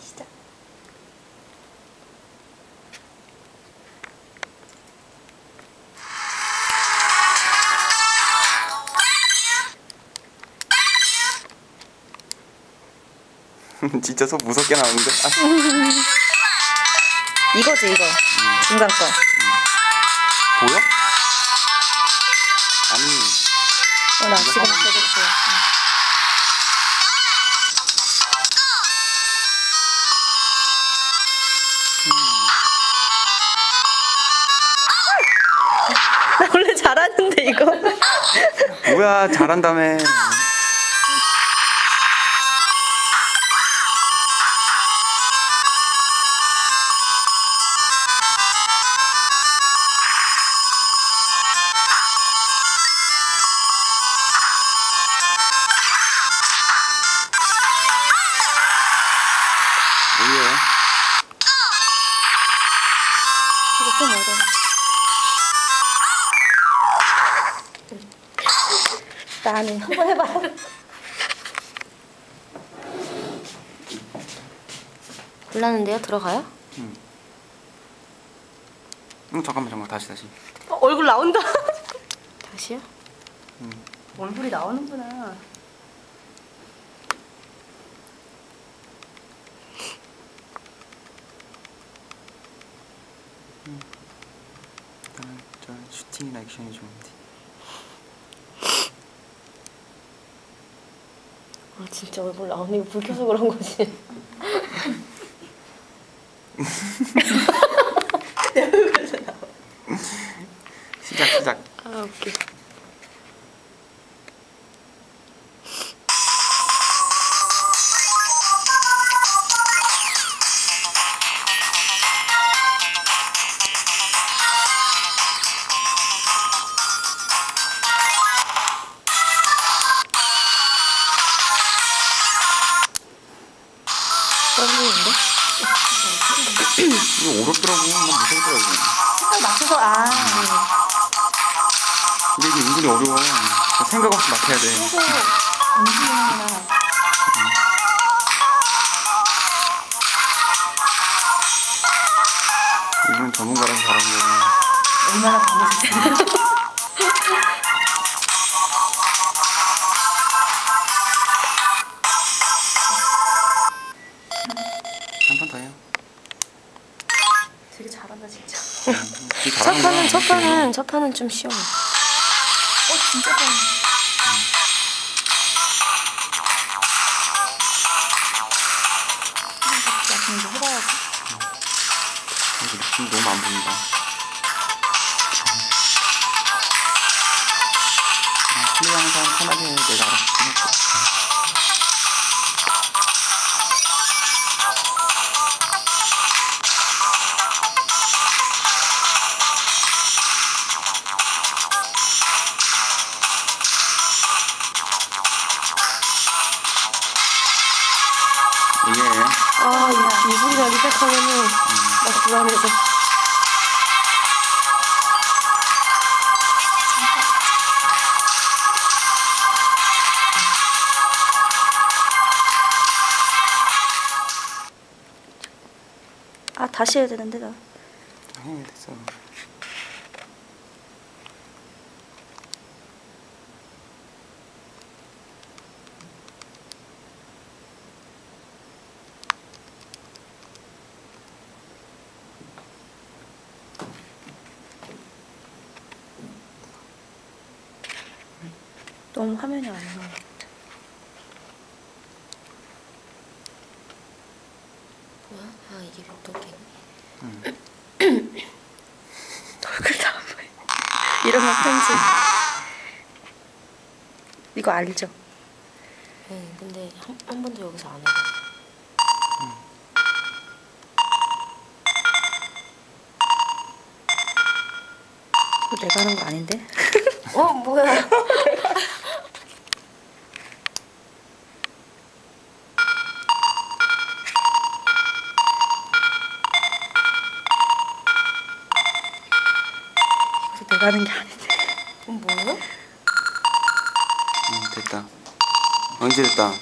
시작. 진짜 소 무섭게 나오는데? 아, 이거지 이거. 중간 거. 보여? 아니 어, 나 지금 되겠어. 이거. 뭐야 잘한다며 나는 한번 해봐. 곤란한데요? 들어가요? 응 잠깐만 잠깐만 다시 다시 어, 얼굴 나온다. 다시요? 얼굴이 나오는구나. 일단 저 슈팅이나 액션이 좋은데 아 진짜 얼굴 나오는 이거 불 켜서 그런 거지 이거 어렵더라고. 막 무섭더라고. 색깔 맞춰서 아. 근데 이게 은근히 어려워. 생각 없이 막 해야 돼. 움직이는구나. 이건 전문가랑 잘하는 거고 얼마나 감으실 되게 잘한다 진짜. 첫 판은 첫. 판은 첫 판은 좀 쉬워 어 진짜 해봐야지. 느낌 너무 안 보인다 플레이하는 사람 편하게 해 내가 알아서 해볼게 이게 아 이, 이 소리 나기 시작하면은 나 불안해서. 아 다시 해야 되는데 나. 해 됐어 너무 화면이 안 나와. 뭐야? 아 이게 벽돌이 얼굴 다 보여. 이런 거 편집. 이거 알죠? 네 근데 한, 한 번도 여기서 안 해봐 이거 내가 하는 거 아닌데? 어 뭐야 하는 게 아닌데. 그럼 뭐예요? 응 됐다 언제 됐다